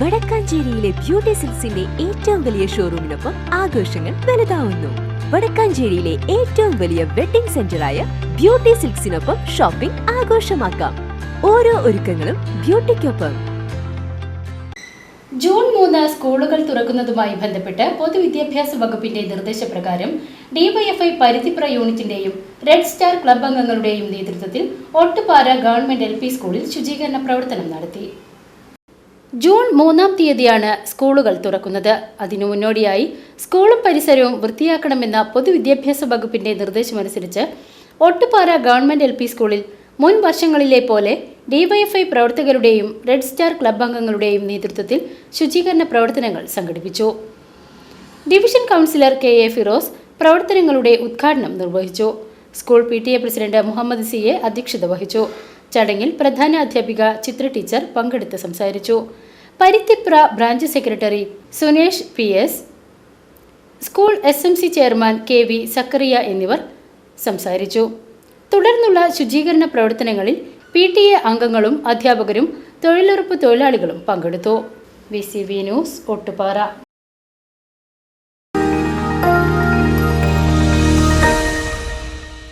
വടക്കാഞ്ചേരിയിലെ beauty സിൽസിന്റെ ഏറ്റവും വലിയ ഷോറൂമിനൊപ്പം ആഘോഷങ്ങൾ വലുതാവുന്നു. വടക്കാഞ്ചേരിയിലെ ഏറ്റവും വലിയ വെഡിംഗ് സെന്ററായ ബ്യൂട്ടി സിൽക്സിനൊപ്പം ഷോപ്പിംഗ് ആഘോഷമാക്കാം. ഓരോ ഒരുക്കങ്ങളും ബ്യൂട്ടിക്കൊപ്പം. ജൂൺ മൂന്ന് സ്കൂളുകൾ തുറക്കുന്നതുമായി ബന്ധപ്പെട്ട് പൊതുവിദ്യാഭ്യാസ വകുപ്പിന്റെ നിർദ്ദേശപ്രകാരം ഡിവൈഎഫ്ഐ പരിധിപ്ര യൂണിറ്റിന്റെയും റെഡ് സ്റ്റാർ ക്ലബ് അംഗങ്ങളുടെയും നേതൃത്വത്തിൽ ഒട്ടുപാറ ഗവൺമെന്റ് എൽ സ്കൂളിൽ ശുചീകരണ പ്രവർത്തനം നടത്തി. ജൂൺ മൂന്നാം തീയതിയാണ് സ്കൂളുകൾ തുറക്കുന്നത്. അതിനു മുന്നോടിയായി സ്കൂളും പരിസരവും വൃത്തിയാക്കണമെന്ന പൊതുവിദ്യാഭ്യാസ വകുപ്പിന്റെ നിർദ്ദേശമനുസരിച്ച് ഒട്ടുപാറ ഗവൺമെന്റ് എൽ സ്കൂളിൽ മുൻ വർഷങ്ങളിലെ പോലെ ഡിവൈഎഫ്ഐ പ്രവർത്തകരുടെയും റെഡ് സ്റ്റാർ ക്ലബ് അംഗങ്ങളുടെയും നേതൃത്വത്തിൽ ശുചീകരണ പ്രവർത്തനങ്ങൾ സംഘടിപ്പിച്ചു. Division councillor K A Firoz പ്രവർത്തനങ്ങളുടെ ഉദ്ഘാടനം നിർവഹിച്ചു. സ്കൂൾ പി പ്രസിഡന്റ് മുഹമ്മദ് സിയെ അധ്യക്ഷത വഹിച്ചു. ചടങ്ങിൽ പ്രധാന അധ്യാപിക ചിത്ര ടീച്ചർ പങ്കെടുത്ത് സംസാരിച്ചു. Parithipra branch secretary Sunesh P S school S M C chairman K V Zakariya എന്നിവർ സംസാരിച്ചു. തുടർന്നുള്ള ശുചീകരണ പ്രവർത്തനങ്ങളിൽ പി ടി എ അംഗങ്ങളും അധ്യാപകരും തൊഴിലുറപ്പ് തൊഴിലാളികളും പങ്കെടുത്തു. V C V news Ottupara.